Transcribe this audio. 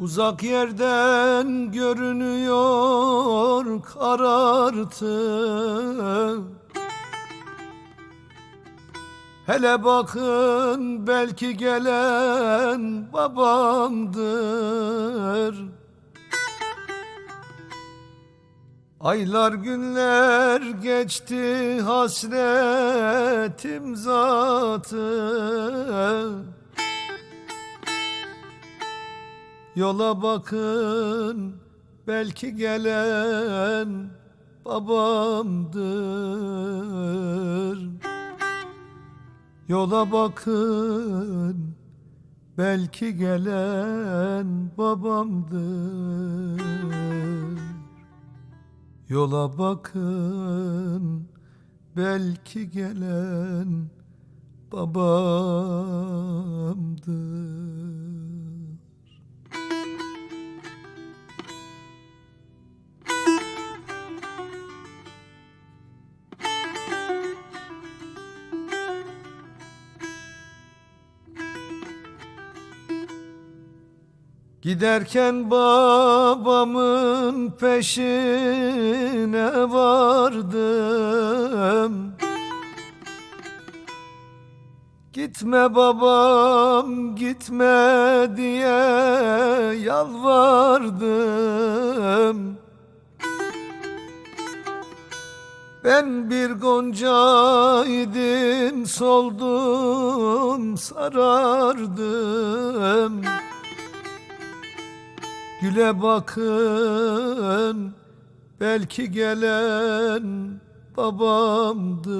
Uzak yerden görünüyor karartı. Hele bakın belki gelen babamdır. Aylar günler geçti hasretim zatı Yola bakın belki gelen babamdır. Yola bakın belki gelen babamdır. Yola bakın belki gelen babamdır Giderken babamın peşine vardım. Gitme babam gitme diye yalvardım. Ben bir gonca idim soldum sarardım Güle bakın belki gelen babamdır.